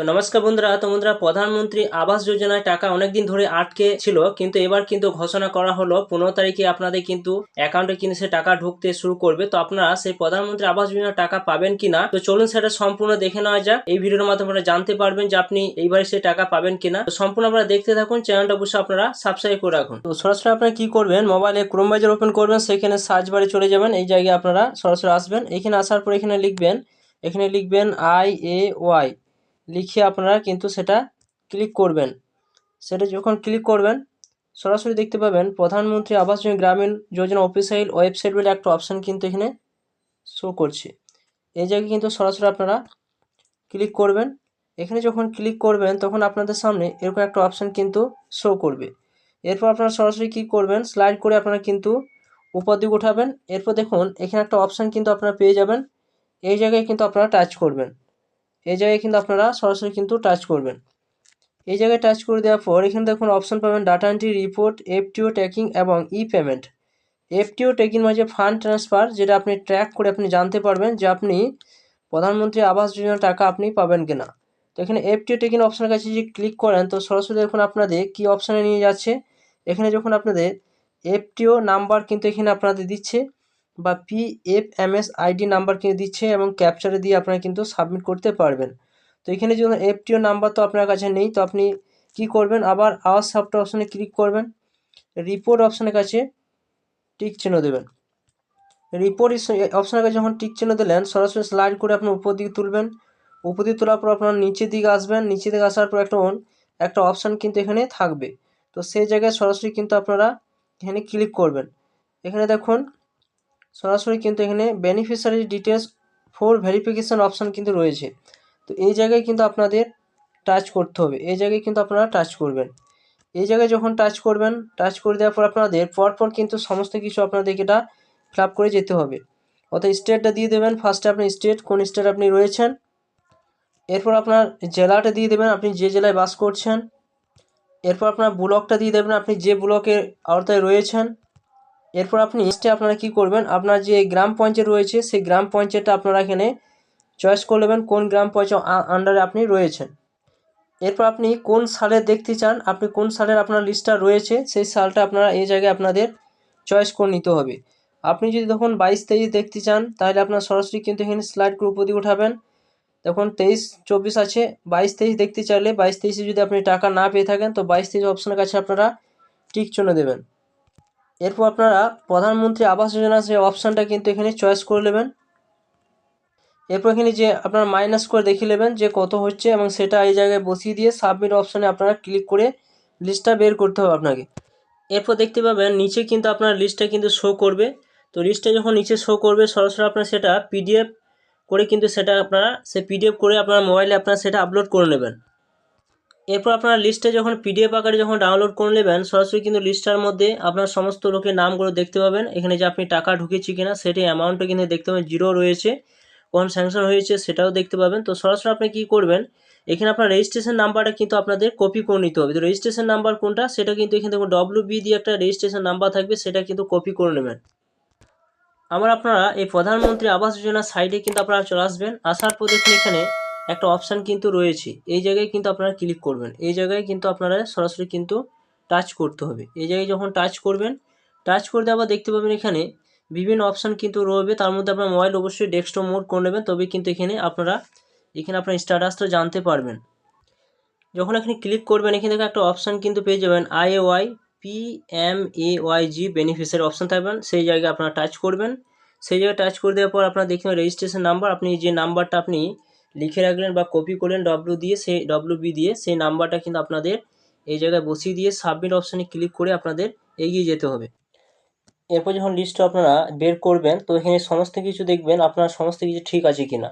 তো নমস্কার বন্ধুরা, তো বন্ধুরা, প্রধানমন্ত্রী আবাস যোজনায় টাকা অনেকদিন ধরে আটকে ছিল, কিন্তু এবার কিন্তু ঘোষণা করা হলো, পনেরো তারিখে আপনাদের কিন্তু অ্যাকাউন্টে কিন্তু সে টাকা ঢুকতে শুরু করবে। তো আপনারা সেই প্রধানমন্ত্রী আবাস যোজনার টাকা পাবেন কিনা, তো চলুন সেটা সম্পূর্ণ দেখে নেওয়া যাক। এই ভিডিওর মাধ্যমে আপনারা জানতে পারবেন যে আপনি এইবারে সে টাকা পাবেন কিনা। তো সম্পূর্ণ আপনারা দেখতে থাকুন, চ্যানেলটা অবশ্যই আপনারা সাবস্ক্রাইব করে রাখুন। তো সরাসরি আপনারা কি করবেন মোবাইলে ক্রোম ব্রাউজার ওপেন করবেন, সেখানে সার্চ বারে চলে যাবেন, এই জায়গায় আপনারা সরাসরি আসবেন। এখানে আসার পর এখানে লিখবেন এখানে লিখবেন আই এ ওয়াই লিখে আপনারা কিন্তু সেটা ক্লিক করবেন। সেটা যখন ক্লিক করবেন, সরাসরি দেখতে পাবেন প্রধানমন্ত্রী আবাস যোজনা গ্রামীণ যোজনা অফিসিয়াল ওয়েবসাইট বলে একটা অপশান কিন্তু এখানে শো করছে। এই জায়গায় কিন্তু সরাসরি আপনারা ক্লিক করবেন। এখানে যখন ক্লিক করবেন, তখন আপনাদের সামনে এরকম একটা অপশান কিন্তু শো করবে। এরপর আপনারা সরাসরি কী করবেন? স্লাইড করে আপনারা কিন্তু উপর দিকে উঠাবেন এরপর দেখুন, এখানে একটা অপশান কিন্তু আপনারা পেয়ে যাবেন। এই জায়গায় কিন্তু আপনারা টাচ করবেন। এই জায়গায় কিন্তু আপনারা সরাসরি কিন্তু টাচ করবেন। এই জায়গায় টাচ করে দেওয়ার পর এখানে দেখুন অপশন পাবেন data entry report FTO tracking এবং ই পেমেন্ট এফটিও ট্র্যাকিং মানে ফান্ড ট্রান্সফার যেটা আপনি ট্র্যাক করে আপনি জানতে পারবেন যে আপনি প্রধানমন্ত্রী আবাস যোজনার টাকা আপনি পাবেন কিনা। তো এখানে এফটিও ট্র্যাকিং অপশনের কাছে যদি ক্লিক করেন, তো সরাসরি দেখুন আপনাদের কী অপশানে নিয়ে যাচ্ছে। এখানে যখন আপনাদের এফটিও নাম্বার কিন্তু এখানে আপনাদের দিচ্ছে। বা P F M S ID number কিনে দিচ্ছে এবং ক্যাপচারে দিয়ে আপনারা কিন্তু সাবমিট করতে পারবেন। তো এখানে যদি এফটিও নাম্বার তো আপনার কাছে নেই, তো আপনি কি করবেন? আবার আওয়ার সাফট অপশানে ক্লিক করবেন। রিপোর্ট অপশানের কাছে টিক চিহ্ন দেবেন। রিপোর্ট অপশানের কাছে যখন টিক চিহ্ন দিলেন, সরাসরি স্লাইড করে আপনি উপর দিকে তুলবেন। উপর দিকে তোলার পর আপনার নিচের দিকে আসবেন। নিচের দিকে আসার পর একটা অন একটা অপশান কিন্তু এখানে থাকবে। তো সেই জায়গায় সরাসরি কিন্তু আপনারা এখানে ক্লিক করবেন। এখানে দেখুন সরাসরি কিন্তু এখানে beneficiary details for verification option কিন্তু রয়েছে। তো এই জায়গায় কিন্তু আপনাদের টাচ করতে হবে। এই জায়গায় কিন্তু আপনারা টাচ করবেন। এই জায়গায় যখন টাচ করবেন টাচ করে দেওয়ার পর আপনাদের পরপর কিন্তু সমস্ত কিছু আপনাদেরকে এটা ফিল করে যেতে হবে। অর্থাৎ স্টেটটা দিয়ে দেবেন। ফার্স্টে আপনি স্টেট কোন স্টেট আপনি রয়েছেন। এরপর আপনার জেলাটা দিয়ে দেবেন। আপনি যে জেলায় বাস করছেন। এরপর আপনার ব্লকটা দিয়ে দেবেন। আপনি যে ব্লকের আওতায় রয়েছেন। এরপর আপনি নেক্সটে আপনারা কি করবেন? আপনার যে গ্রাম পঞ্চায়েত রয়েছে, সেই গ্রাম পঞ্চায়েতটা আপনারা এখানে চয়েস করে নেবেন কোন গ্রাম পঞ্চায়েত আন্ডারে আপনি রয়েছেন। এরপর আপনি কোন সালে দেখতে চান, আপনি কোন সালের আপনার লিস্টটা রয়েছে, সেই সালটা আপনারা এই জায়গায় আপনাদের চয়েস করে নিতে হবে। আপনি যদি তখন বাইশ তেইশ দেখতে চান, তাহলে আপনার সরাসরি কিন্তু এখানে স্লাইড করে উপর উঠাবেন। তখন তেইশ, চব্বিশ আছে, বাইশ তেইশ দেখতে চাইলে বাইশ তেইশে যদি আপনি টাকা না পেয়ে থাকেন, তো বাইশ তেইশ অপশনের কাছে আপনারা টিক চলে দেবেন। এরপর আপনারা প্রধানমন্ত্রী আবাস যোজনা সেই অপশানটা কিন্তু এখানে চয়েস করে নেবেন। এরপর এখানে যে আপনারা মাইনাস করে দেখে নেবেন যে কত হচ্ছে এবং সেটা এই জায়গায় বসিয়ে দিয়ে সাবমিট অপশানে আপনারা ক্লিক করে লিস্টটা বের করতে হবে আপনাকে। এরপর দেখতে পাবেন নিচে কিন্তু আপনার লিস্টটা কিন্তু শো করবে। তো লিস্টটা যখন নিচে শো করবে, সরাসরি আপনার সেটা পিডিএফ করে কিন্তু সেটা আপনারা সে পিডিএফ করে আপনার মোবাইলে আপনারা সেটা আপলোড করে নেবেন। এরপর আপনার লিস্টে যখন পিডিএফ আকারে যখন ডাউনলোড করে নেবেন, সরাসরি কিন্তু লিস্টটার মধ্যে আপনার সমস্ত লোকের নামগুলো দেখতে পাবেন। এখানে যে আপনি টাকা ঢুকেছি কিনা, সেটি অ্যামাউন্টও কিন্তু দেখতে পাবেন। জিরো রয়েছে, কোন স্যাংশন হয়েছে সেটাও দেখতে পাবেন। তো সরাসরি আপনি কী করবেন, এখানে আপনার রেজিস্ট্রেশন নাম্বারটা কিন্তু আপনাদের কপি করে নিতে হবে। তো রেজিস্ট্রেশন নাম্বার কোনটা, সেটা কিন্তু এখানে দেখুন ডব্লিউ বি দিয়ে একটা রেজিস্ট্রেশন নাম্বার থাকবে, সেটা কিন্তু কপি করে নেবেন। আমার আপনারা এই প্রধানমন্ত্রী আবাস যোজনার সাইডে কিন্তু আপনারা চলে আসবেন। আসার পর দেখুন এখানে একটা অপশান কিন্তু রয়েছে। এই জায়গায় কিন্তু আপনারা ক্লিক করবেন। এই জায়গায় কিন্তু আপনারা সরাসরি কিন্তু টাচ করতে হবে। এই জায়গায় যখন টাচ করবেন টাচ করে আবার দেখতে পাবেন এখানে বিভিন্ন অপশান কিন্তু রয়েবে তার মধ্যে আপনার মোবাইল অবশ্যই ডেস্কটপ মোড করে নেবেন। তবে কিন্তু এখানে আপনারা, এখানে আপনার স্ট্যাটাসটা জানতে পারবেন। যখন এখানে ক্লিক করবেন, এখানে থেকে একটা অপশান কিন্তু পেয়ে যাবেন। I Y P M A Y G beneficiary option থাকবেন সেই জায়গায় আপনারা টাচ করবেন। সেই জায়গায় টাচ করে দেওয়ার পর আপনারা দেখবেন রেজিস্ট্রেশন নাম্বার আপনি যে নাম্বারটা আপনি লিখে রাখলেন বা কপি করলেন ডব্লু দিয়ে সেই ডব্লু বি দিয়ে, সেই নাম্বারটা কিন্তু আপনাদের এই জায়গায় বসিয়ে দিয়ে সাবমিট অপশানে ক্লিক করে আপনাদের এগিয়ে যেতে হবে। এরপর যখন লিস্টটা আপনারা বের করবেন, তো এখানে সমস্ত কিছু দেখবেন, আপনার সমস্ত কিছু ঠিক আছে কি না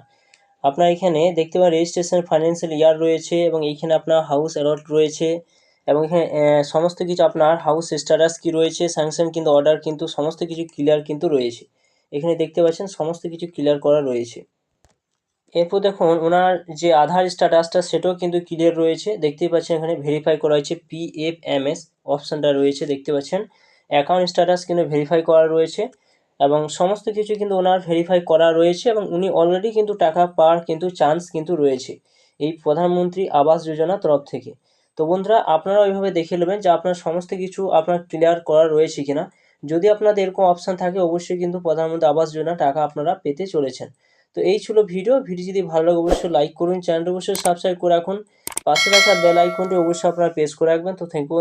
আপনার এখানে দেখতে পাবেন রেজিস্ট্রেশন ফাইন্যান্সিয়াল ইয়ার রয়েছে এবং এইখানে আপনার হাউস অ্যালট রয়েছে এবং এখানে সমস্ত কিছু আপনার হাউস স্ট্যাটাস কি রয়েছে স্যাংশন কিন্তু অর্ডার কিন্তু, সমস্ত কিছু ক্লিয়ার কিন্তু রয়েছে। এখানে দেখতে পাচ্ছেন সমস্ত কিছু ক্লিয়ার করা রয়েছে। এরপর দেখুন, ওনার যে আধার স্ট্যাটাসটা, সেটাও কিন্তু ক্লিয়ার রয়েছে। দেখতেই পাচ্ছেন এখানে ভেরিফাই করা হয়েছে পি এফ এম এস অপশানটা রয়েছে, দেখতে পাচ্ছেন। অ্যাকাউন্ট স্ট্যাটাস কিন্তু ভেরিফাই করা রয়েছে এবং সমস্ত কিছু কিন্তু ওনার ভেরিফাই করা রয়েছে এবং উনি অলরেডি কিন্তু টাকা পাওয়ার কিন্তু চান্স কিন্তু রয়েছে এই প্রধানমন্ত্রী আবাস যোজনা তরফ থেকে। তো বন্ধুরা আপনারা ওইভাবে দেখে নেবেন যে আপনার সমস্ত কিছু আপনার ক্লিয়ার করা রয়েছে কিনা। যদি আপনাদের এরকম অপশান থাকে, অবশ্যই কিন্তু প্রধানমন্ত্রী আবাস যোজনা টাকা আপনারা পেতে চলেছেন। তো এই ছিল ভিডিও। ভিডিও যদি ভালো লাগে, অবশ্যই লাইক করুন। চ্যানেলটা অবশ্যই সাবস্ক্রাইব করে রাখুন। পাশে রাখা বেল আইকনটি অবশ্যই আপনারা প্রেস করে রাখবেন। তো থ্যাংক ইউ